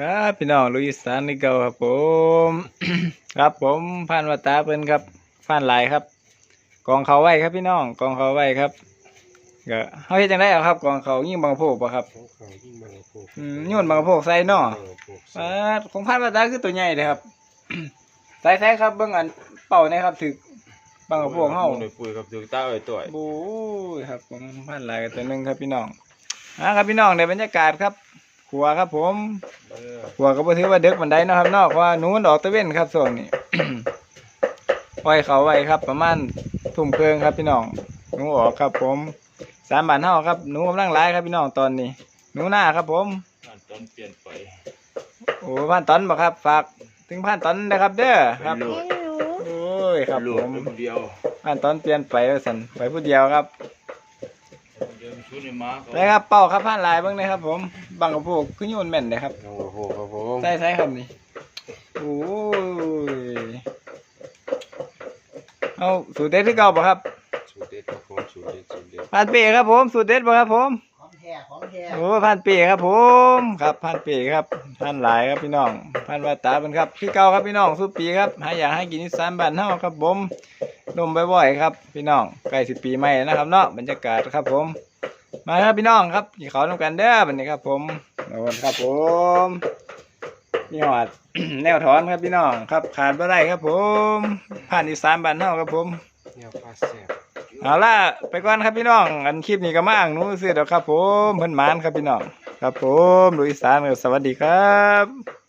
ครับพี่น้องลุยสานนี่เก่าครับผม ครับผมผ่านวัตตาเพิ่นครับผ่านหลายครับ กองเขาไว้ครับพี่น้องกองเขาไว้ครับก็เฮาเฮ็ดจังได๋เอาครับกองเขายิ่งบางโพกบ่ครับของเขายิ่งบางกระโพกอืมโยนบางโพกใส่เนาะบางกระโพกปาดของผ่านวัตตาคือตัวใหญ่เลยครับใส่ใส่ครับเบิ่งอันเป่านี่ครับถึกบางโพกเฮาหน่วยปุ๋ยครับถึงต้าไอ้ต่อยโอ้ยครับผมผ่านหลายกันตัวหนึงครับพี่น้องอ่าครับพี่น้องในบรรยากาศครับ ครัวครับ ผมเออหัวก็บ่ถือว่าเด็กบันไดเนาะครับเนาะเพราะว่าหนูมันออกตะเว้นครับช่วงนี้ปล่อยเขาไว้ครับ ประมาณทุ่มครึ่งครับพี่น้องหนูออกครับ ผมสามบาทเท่าครับหนูกำลังหลายครับพี่น้องตอนนี้หนูหน้าครับ ผมขั้นตอนเปลี่ยนไปโอ้พันตอนบ่ครับ ฝากถึงพันตอนนะครับ เด้อครับโหลดโอ้ยครับโหลผดมไปคนเดียวพันตอนเปลี่ยนไปว่าซั่นไปผู้เดียวครับเดิน ชุดในม้าเขาได้ครับเป้าครับพันหลายเบิ่งเลยครับ ผมบังกับพวกคือโยนแม่นเลยครับบางกระโพกครับผมใช่ใช่ครับนี่โอ้ยเอาสูตรเด็ดที่เก่าบ่ครับสูตรเด็ดครับผมสูตรเด็ดสูตรเด็ดผ่านปีครับผมสูตรเด็ดบ่ครับผมของแท้ของแท้โอ้ผ่านปีครับผมครับผ่านปีครับผ่านหลายครับพี่น้องผ่านวาตาเป็นครับพี่เก่าครับพี่น้องสุปีครับหาอยากให้กินอีสานบ้านเฮาครับผมนมบ่อยๆครับ พี่น้องใกล้สิปีใหม่แล้วนะครับเนาะบรรยากาศครับผม มาครับพี่น้องครับกินข้าวนำกันเด้อบัดนี้ครับ ผมโน่นครับผมนี่หอดแนวถอนครับพี่น้องครับ ขาดบ่ได้ครับ ผมผ่านอีสานบ้านเฮาครับ ผมแนวปลาแซ่บเอาล่ะไปก่อนครับพี่น้อง อันคลิปนี้ก็มาอ่างหนู้ซื้อดอกครับ ผมเพิ่นมานครับพี่น้อง ครับผมลุยสานสวัสดีครับ